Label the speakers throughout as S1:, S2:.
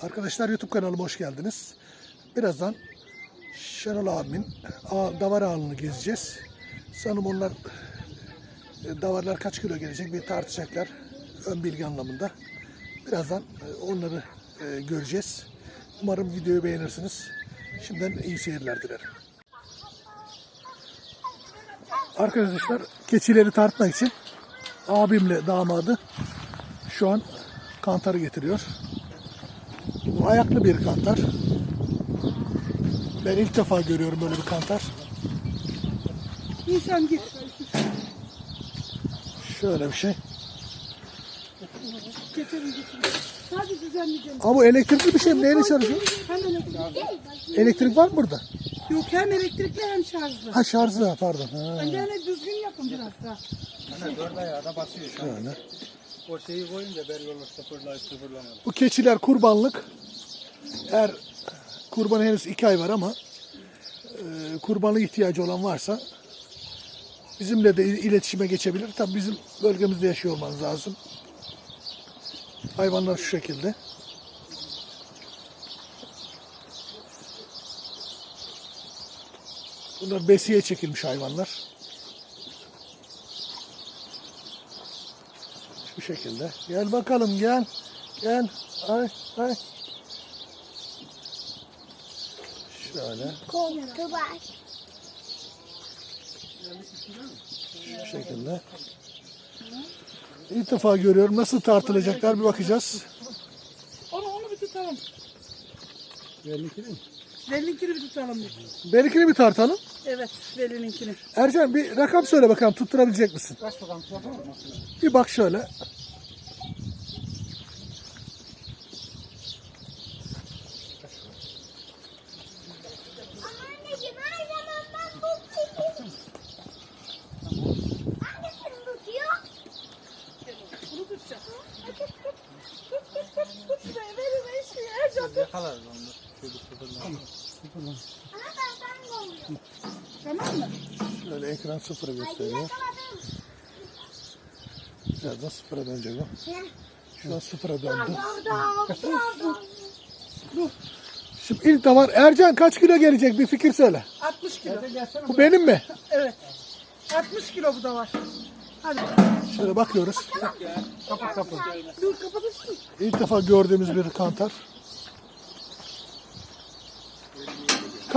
S1: Arkadaşlar YouTube kanalıma hoş geldiniz. Birazdan Şenol abimin davar ağını gezeceğiz. Sanırım onlar e, davarlar kaç kilo gelecek bir tartacaklar. Ön bilgi anlamında. Birazdan e, onları e, göreceğiz. Umarım videoyu beğenirsiniz. Şimdiden iyi seyirler dilerim. Arkadaşlar keçileri tartmak için abimle damadı şu an kantarı getiriyor. Bu ayaklı bir kantar. Ben ilk defa görüyorum böyle bir kantar.
S2: İnsan git.
S1: Şöyle bir şey. Ama bu elektrikli bir şey mi? Neyle çalışıyor?
S2: Hem elektrik.
S1: Elektrik var mı burada?
S2: Yok hem elektrikli hem şarjlı.
S1: Ha şarjlı pardon. Ha,
S2: Bence hani düzgün yapın biraz daha.
S3: Hani dört ayağına basıyor şu an.
S1: şöyle.
S3: O şeyi koyunca belli olur sıfırlayıp sıfırlamalı.
S1: Bu keçiler kurbanlık. Eğer kurban henüz iki ay var ama e, kurbanlık ihtiyacı olan varsa bizimle de il- iletişime geçebilir. Tabii bizim bölgemizde yaşıyor olmanız lazım. Hayvanlar şu şekilde. Bunlar besiye çekilmiş hayvanlar. Şu şekilde. Gel bakalım gel. Gel. Ay ay. Şöyle
S4: Korku var.
S1: şu şekilde. İlk defa görüyorum. Nasıl tartılacaklar bir bakacağız.
S2: Onu onu bir tutalım.
S3: Yerlikini mi?
S2: Velininkini bir tutalım. Bir.
S1: Benimkini bir tartalım.
S2: Evet velininkini.
S1: Ercan bir rakam söyle bakalım tutturabilecek misin?
S3: Kaç bakalım?
S1: Bir bak şöyle.
S4: Anneciğim her zaman ben bu Hangisini tutuyor?
S2: Bunu tutacağım. Tut tut tut. Tut tut tut. Tut şuraya verin eşeği. Ercan tut.
S3: Yakalarız onu.
S4: De oluyor.
S2: Tamam mı?
S1: Şöyle ekran sıfırı
S4: Hadi
S1: gösteriyor. Birazdan sıfıra dönecek o. Şu an sıfıra döndü.
S4: Pardon.
S1: Şimdi ilk davar Ercan kaç kilo gelecek bir fikir söyle.
S2: 60 kilo.
S1: Bu benim mi?
S2: Evet. 60 kilo bu da var. Hadi.
S1: Şöyle bakıyoruz.
S3: Kapat kapı.
S2: Dur kapatırsın.
S1: İlk defa gördüğümüz bir kantar.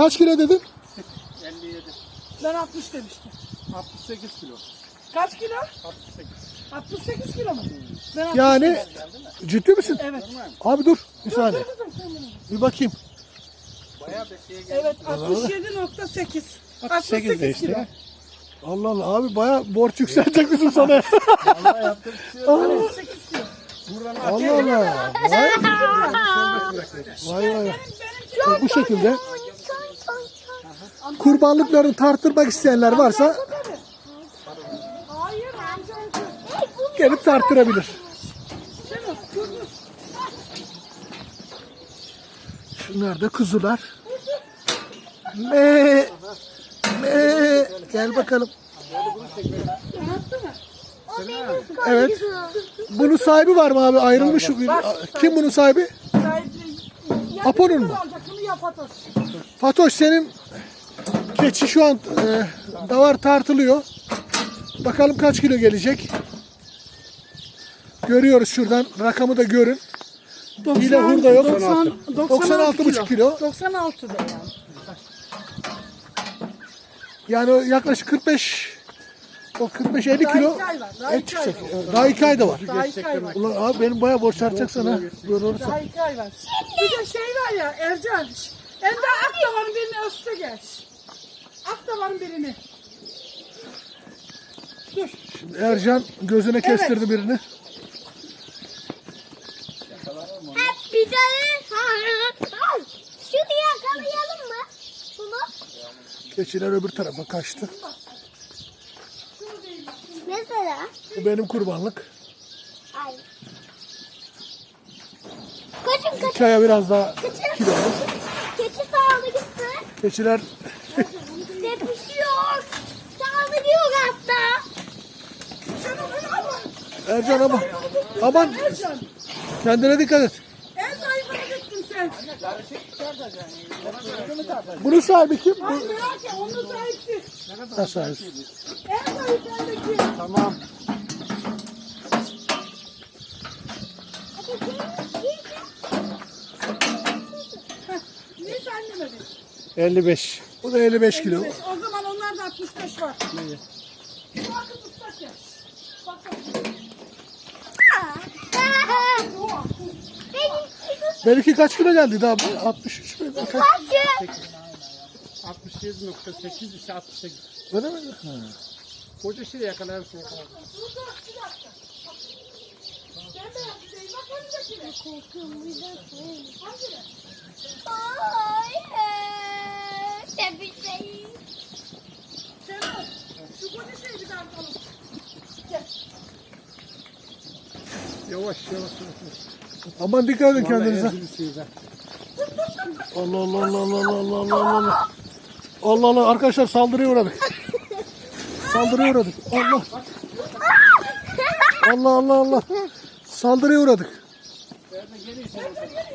S1: Kaç kilo dedin?
S3: 57.
S2: Ben 60 demiştim.
S3: 68 kilo.
S2: Kaç kilo?
S3: 68.
S2: 68 kilo mu? Ben 60
S1: Yani ciddi misin?
S2: Evet.
S1: Abi dur bir saniye. Bir bakayım.
S3: Bayağı besiye geldi.
S2: Evet 67.8. 68
S1: de işte.
S2: kilo.
S1: Allah Allah abi baya borç yükselecek bizim sana.
S3: Allah yaptı.
S2: 68 kilo.
S1: Allah Allah. Vay vay vay. İşte bu şekilde kurbanlıklarını tarttırmak isteyenler varsa gelip tarttırabilir. Şunlar da kuzular. Me, me. Gel bakalım. Evet. Bunun sahibi var mı abi? Ayrılmış. Kim bunun sahibi? Apo'nun mu? Fatoş senin keçi şu an e, davar tartılıyor. Bakalım kaç kilo gelecek. Görüyoruz şuradan. Rakamı da görün. Hile hurda yok.
S2: 90,
S1: 96,5 kilo.
S2: 96 da yani.
S1: Yani yaklaşık 45 o 45-50
S2: Daha
S1: kilo et çıkacak. Daha iki ay da var.
S2: Daha iki ay var.
S1: Ulan abi benim bayağı borç harcayacak sana. Olursa.
S2: Daha iki ay var. Bir de şey var ya Ercan. Ender ak damarın birini ölçse gel. Ak damarın birini. Dur.
S1: Şimdi Ercan gözüne kestirdi birini.
S4: Hep bir tane. Şunu yakalayalım mı? Şunu.
S1: Keçiler öbür tarafa kaçtı.
S4: Mesela.
S1: Bu benim kurbanlık.
S4: Ay. Kaçın kaçın.
S1: İki aya biraz daha kilo.
S4: Keçi sağlı gitsin.
S1: Keçiler Ercan aman. Aman kendine dikkat et.
S2: En zayıfını gittin He.
S1: Bunun sahibi kim? Bu...
S2: Ay merak et onun sahipsiz.
S1: Ha, sahibi.
S2: En zayıf eldeki.
S3: Tamam.
S2: Neyse anneme ver.
S3: 55.
S1: Bu da 55 kilo.
S2: 55. O zaman onlarda 65 var. Bakın ıslak ya. Bakın.
S1: Benimki kaç kilo geldi daha? 63 mi? Kaç?
S3: 67.8 ise 68.
S1: Öyle mi? Ha.
S3: Koca şile yakalarsın
S2: yakalarsın. Hayır. Şu koca şile bir daha alalım. Gel.
S3: Yavaş yavaş yavaş.
S1: Aman dikkat edin kendinize. Allah Allah Allah Allah Allah Allah Allah. Allah Allah arkadaşlar saldırıya uğradık. Saldırıya uğradık. Allah. Allah Allah Allah. Saldırıya uğradık.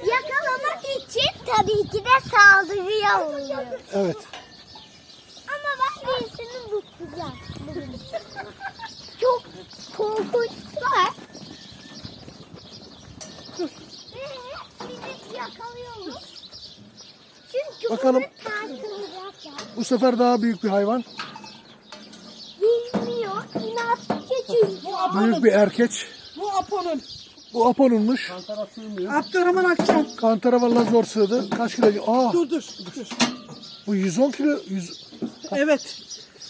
S4: Yakalamak için tabii ki de saldırıya oluyor.
S1: Evet.
S4: Ama ben birisini vuracağım. Çok korkunç var. Yakalıyoruz. Çünkü
S1: Bakalım. Bu sefer daha büyük bir hayvan.
S4: Bilmiyor. İnatçı çünkü.
S2: Bu Apo'nun.
S1: Büyük bir erkeç.
S2: Bu Apo'nun.
S1: Bu Apo'nunmuş.
S3: Kantara sığmıyor.
S2: Abdurrahman Akçam.
S1: Kantara vallahi zor sığdı. Kaç kilo? Aa
S2: Dur dur. dur.
S1: bu 110 kilo. 100,
S2: Evet.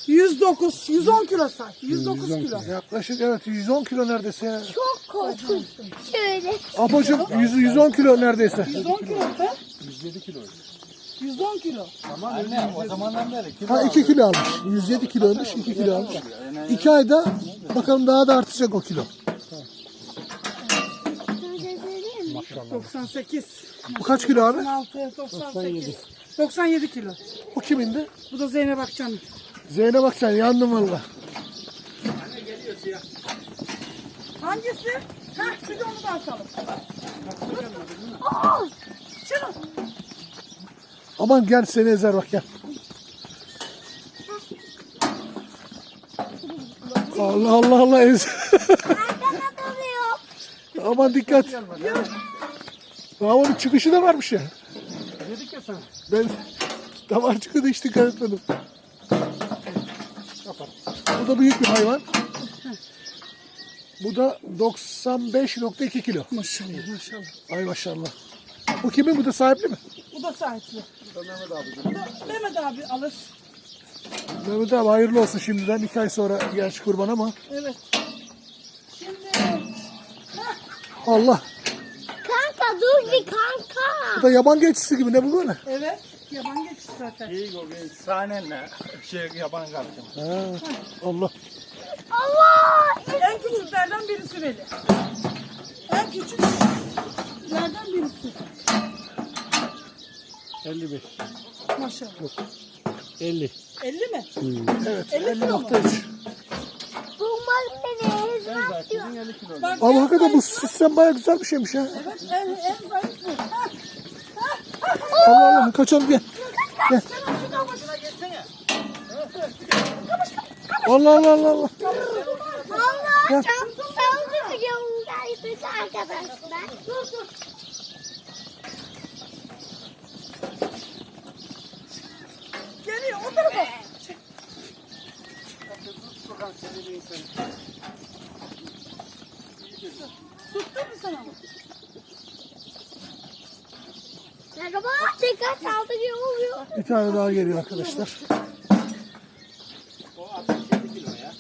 S2: 109, 110 kilo say. 109 kilo.
S1: yaklaşık evet 110 kilo neredeyse ya.
S4: Çok korkunç. Şöyle.
S1: Apo'cum 100, 110 kilo neredeyse.
S2: 110 kilo he?
S3: 107 kilo.
S2: 110 kilo.
S3: Anne o zamandan beri kilo
S1: Ha 2 kilo almış. 107 kiloymuş 2 kilo almış. 2 ayda bakalım daha da artacak o kilo.
S4: Şöyle söyleyeyim mi?
S2: 98.
S1: Bu kaç kilo abi?
S2: 96, 98. 97 kilo.
S1: Bu kimindi?
S2: Bu da Zeynep Akçam'ın.
S1: Zeynep bak sen yandın valla.
S2: Hangisi? Heh, de onu da atalım. Aa! Şunu.
S1: Aman gel seni ezer bak gel. Allah Allah Allah ez.
S4: Arkada duruyor.
S1: Aman dikkat. Daha onun çıkışı da varmış ya.
S3: Dedik ya sana.
S1: Ben damar çıkıyordu hiç dikkat etmedim. Bu da büyük bir hayvan. Bu da 95.2 kilo.
S2: Maşallah maşallah.
S1: Ay maşallah. Bu kimin? Bu da sahipli mi?
S2: Bu da sahipli. Bu da Mehmet abi alır.
S1: Mehmet abi hayırlı olsun şimdiden. iki ay sonra gerçi kurban ama.
S2: Evet. Şimdi
S1: Allah.
S4: Bir kanka.
S1: Bu da yaban geçisi gibi ne bu böyle?
S2: evet yaban geçiş zaten.
S3: İyi o bir sahnenle şey yaban.
S1: Ha, Allah.
S4: Allah.
S2: En küçüklerden birisi Veli. En küçüklerden birisi.
S3: 55.
S2: Maşallah.
S3: 50.
S2: 50 mi?
S1: Evet
S2: 50 kilo mu?
S1: 50.3.
S4: Bulmak beni ezmek diyor.
S3: 50 kilo.
S2: Bak,
S1: Ama
S2: en
S1: hakikaten bu sistem baya güzel bir şeymiş ha.
S2: Evet en, en zayıf bu.
S1: Allah Allah kaçalım gel. Gel. Allah Allah Allah Allah.
S4: Allah
S1: Gel.
S4: çok saldırıyor galiba arkadaşlar. Dur dur.
S2: Geliyor o tarafa. Buradan seni bir yukarı. Tuttu mu sana mı?
S4: Merhaba. Tekrar saldırıyor oluyor.
S1: Bir tane daha geliyor arkadaşlar. O 67 kilo ya.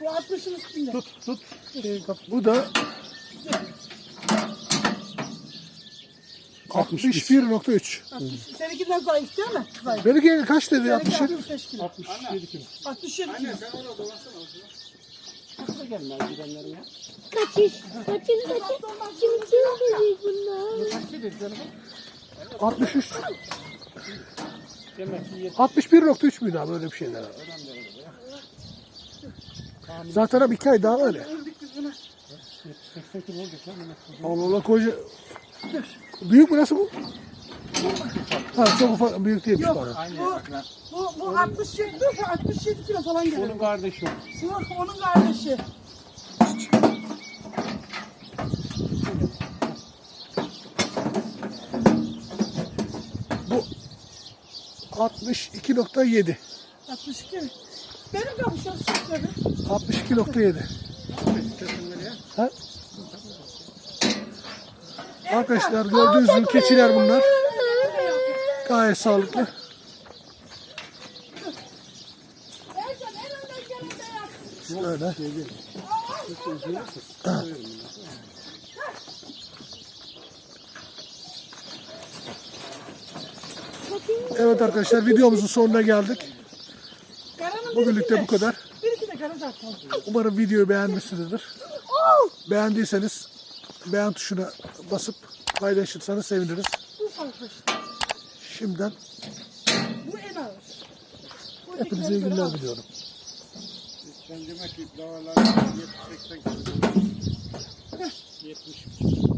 S2: Bu 60'ın üstünde.
S1: Tut tut. Şey, bu da 61.3.
S2: 60. Seninkinden zayıf değil mi? Zayıf.
S1: Benimki kaç dedi?
S2: Seninki
S1: 67 mi?
S2: 65 kilo.
S3: 67 kilo.
S2: 67 kilo.
S3: Nasıl gelmez gidenlerin ya?
S4: Kaçış. Kaçın kaçın. Kim kim bunlar?
S3: Kaç dedi canım?
S1: 63.
S3: Demek ki
S1: 61.3 müydü abi öyle bir şeyler. Zaten abi iki ay daha öyle.
S3: 80 kilo olacak lan.
S1: Allah Allah koca. Büyük mü nasıl bu? Ha çok ufak, büyük değilmiş
S2: Yok.
S3: Aynı
S2: Bu, bu, bu 67, dur, 67 kilo falan gelir.
S3: Onun kardeşi o.
S2: Yok onun kardeşi.
S1: Bu 62.7.
S2: 62. Benim kapışım sütleri.
S1: 62.7. Ha? Arkadaşlar gördüğünüz gibi keçiler bunlar. Gayet sağlıklı.
S2: Ercan en önden gelen beyaz.
S1: Öyle. Evet arkadaşlar videomuzun sonuna geldik. Bugünlük de bu kadar. Umarım videoyu beğenmişsinizdir. Beğendiyseniz beğen tuşuna basıp paylaşırsanız seviniriz.
S2: Bu
S1: Şimdiden
S2: bu en ağır.
S1: hepinize iyi günler diliyorum.
S3: Sen demek ki davalar 70-80 kilo. 70.